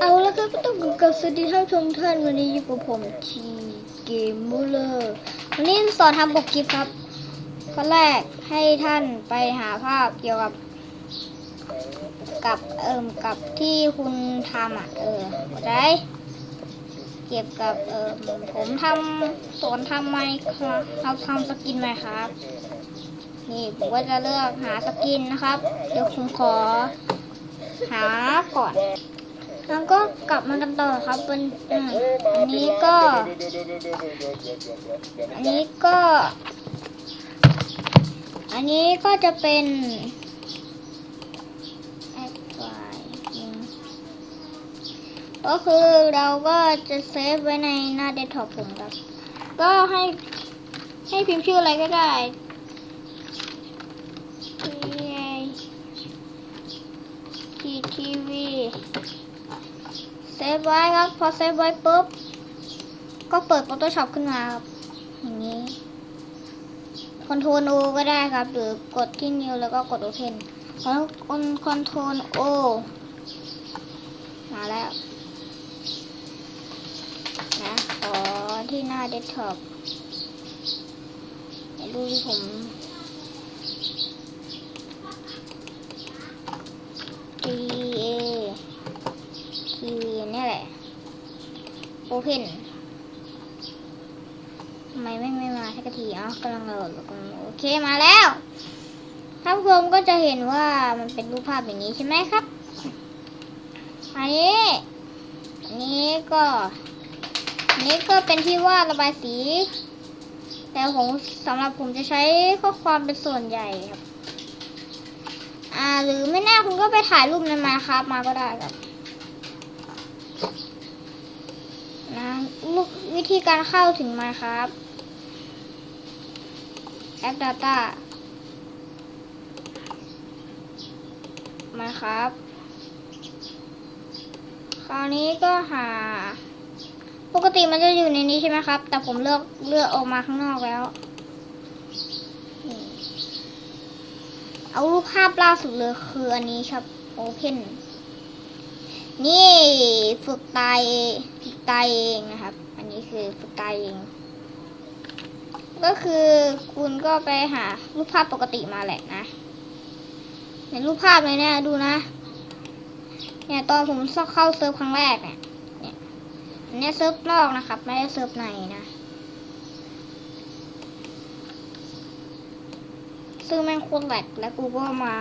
เอาแล้วก็ต้องกับสวัสดีท่านชมท่านวันนี้อยู่กับผมทีเกมมูเลอร์วันนี้สอนทำปกคลิปครับข้อแรกให้ท่านไปหาภาพเกี่ยวกับ กับเอิ่มกับที่คุณทำอะเออเข้าใจเกี่ยวกับเอ่มผมทำสอนทำไมครับเราทำสกินไหมครับ นี่ผมก็จะเลือกหาสกินนะครับ เดี๋ยวผมขอ หาก่อน แล้วก็กลับมากันต่อครับเป็นอันนี้ก็ อันนี้ก็ อันนี้ก็จะเป็นแอดไฟล์ก็คือเราก็จะเซฟไว้ในหน้าเดสก์ท็อปผมครับ ก็ให้ให้พิมพ์ชื่ออะไรก็ได้ทีทีวี เซฟไว้ครับพอเซฟไว้ปุ๊บ ก็เปิด Photoshop ขึ้นมาครับ อย่างนี้ Ctrl O ก็ได้ครับ หรือกดที่ New แล้วก็กด Open แล้วกด Ctrl O มาแล้ว นะขอที่หน้า Desktop เดี๋ยวดูที่ผม นี่แหละ Open ทำไมไม่ไม่มาสักทีอ๋อกำลังโหลดกำลังโอเคมาแล้วท่านผู้ชมก็จะเห็นว่ามันเป็นรูปภาพอย่างนี้ใช่ไหมครับ อันนี้ อันนี้ก็อันนี้ก็เป็นที่วาดระบายสี แต่ผมสำหรับผมจะใช้ข้อความเป็นส่วนใหญ่ครับ อ่าหรือไม่แน่คุณก็ไปถ่ายรูปในมาครับ มาก็ได้ครับ นะลูกวิธีการเข้าถึงมาครับแอป Data มาครับ คราวนี้ก็หา ปกติมันจะอยู่ในนี้ใช่ไหมครับ แต่ผมเลือกเลือกออกมาข้างนอกแล้ว เอารูปภาพล่าสุดเลยคืออันนี้ครับ Open นี่ฝึกตายฝึกตายเองนะครับ อันนี้คือฝึกตายเอง ก็คือคุณก็ไปหารูปภาพปกติมาแหละนะเห็นรูปภาพเลยเนี่ยดูนะ เนี่ยตอนผมเข้าเซิร์ฟครั้งแรกเนี่ย เนี่ยอันเนี้ยเซิร์ฟนอกนะครับ ไม่ได้เซิร์ฟในนะ ซึ่งแม่งโคตรแหลกแล้วกูก็มา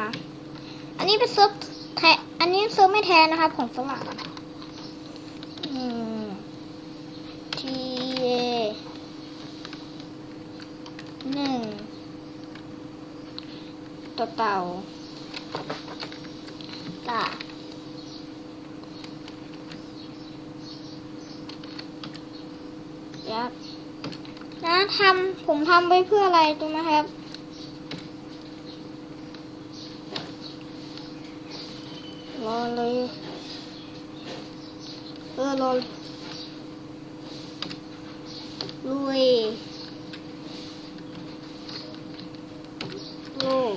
อันนี้เป็นเซิร์ฟ อันนี้ซิร์ฟไม่แท้นะครับ ของฝรั่งอืม T A หนึ่งต่อเต่าตายับนะทำผมทำไว้เพื่ออะไรตรงนะครับ รอเลย เออรอลุยโลก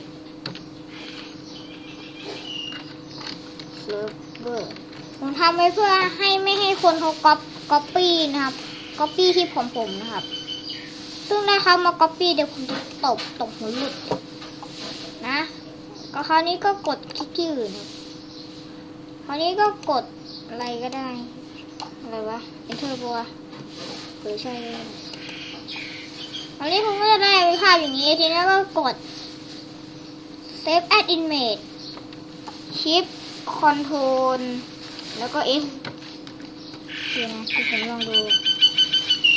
เซิร์ฟเวอร์ผมทำไว้เพื่อให้ไม่ให้คนเขาก๊อปก๊อปปี้นะครับก๊อปปี้ที่ผมผมนะครับ ซึ่งนะครับมาก๊อปปี้เดี๋ยวผมจะตบตบหัวหลุดนะก็คราวนี้ก็กดคลิกที่อื่นครา วนี้ก็กดอะไรก็ได้ อะไรวะ enter บัวหรือใช่เลยคราวนี้ผมก็จะได้ภาพอย่างนี้ทีนี้ก็กด save as image shift control แล้วก็ S เดี๋ยวนะที่ผมลองดู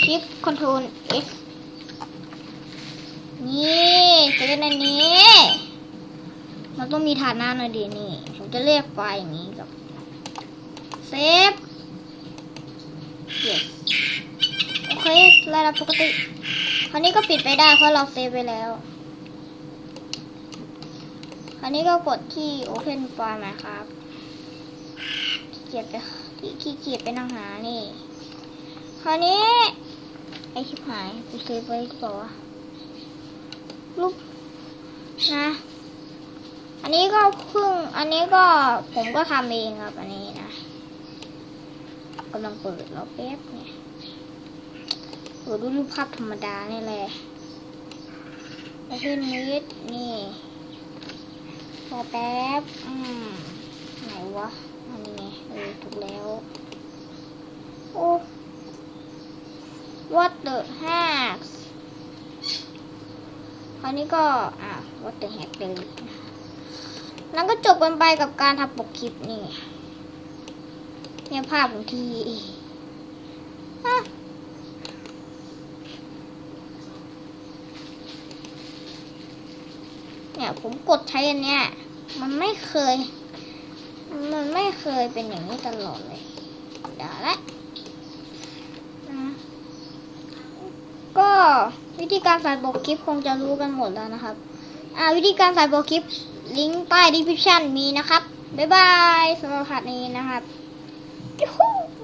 shift control S นี่เซฟในนี้ มันต้องมีฐานหน้าหน่อยดีนี่ ผมจะเรียกไฟล์อย่างนี้กับ เซฟ yes โอเครายรับปกติคราวนี้ก็ปิดไปได้เพราะเราเซฟไปแล้วคราวนี้ก็กดที่ open file มครับขี้เกียจไปที่ขี้เกียจไปนั่งหานี่คราวนี้ ไอชิบหายกูเซฟไว้หรือเปล่าวะรูปนะอันนี้ก็เพิ่ง อันนี้ก็ผมก็ทำเองครับ อันนี้นะ กำลังเปิดแล้วแป๊บเนี่ยเปิดดูรูปภาพธรรมดานี่แหละแล้วขึ้นมิดนี่รอแป๊บ อืม ไหนวะ อันนี้ไงเออถูกแล้ว โอ้ what the heck คราวนี้ก็ อะ what the heck เลยแล้วก็จบกันไปกับการทำปกคลิปนี่ เนี่ยภาพของที่เนี่ยผมกดใช้อันเนี้ย มันไม่เคย มันไม่เคยเป็นอย่างนี้ตลอดเลยเดี๋ยวละก็วิธีการใส่โปกคลิปคงจะรู้กันหมดแล้วนะครับ อ่าวิธีการใส่โปกคลิปลิงก์ใต้ดีพิชั่นมีนะครับ บ๊ายบายสำหรับพาร์ทนี้นะครับ 哟吼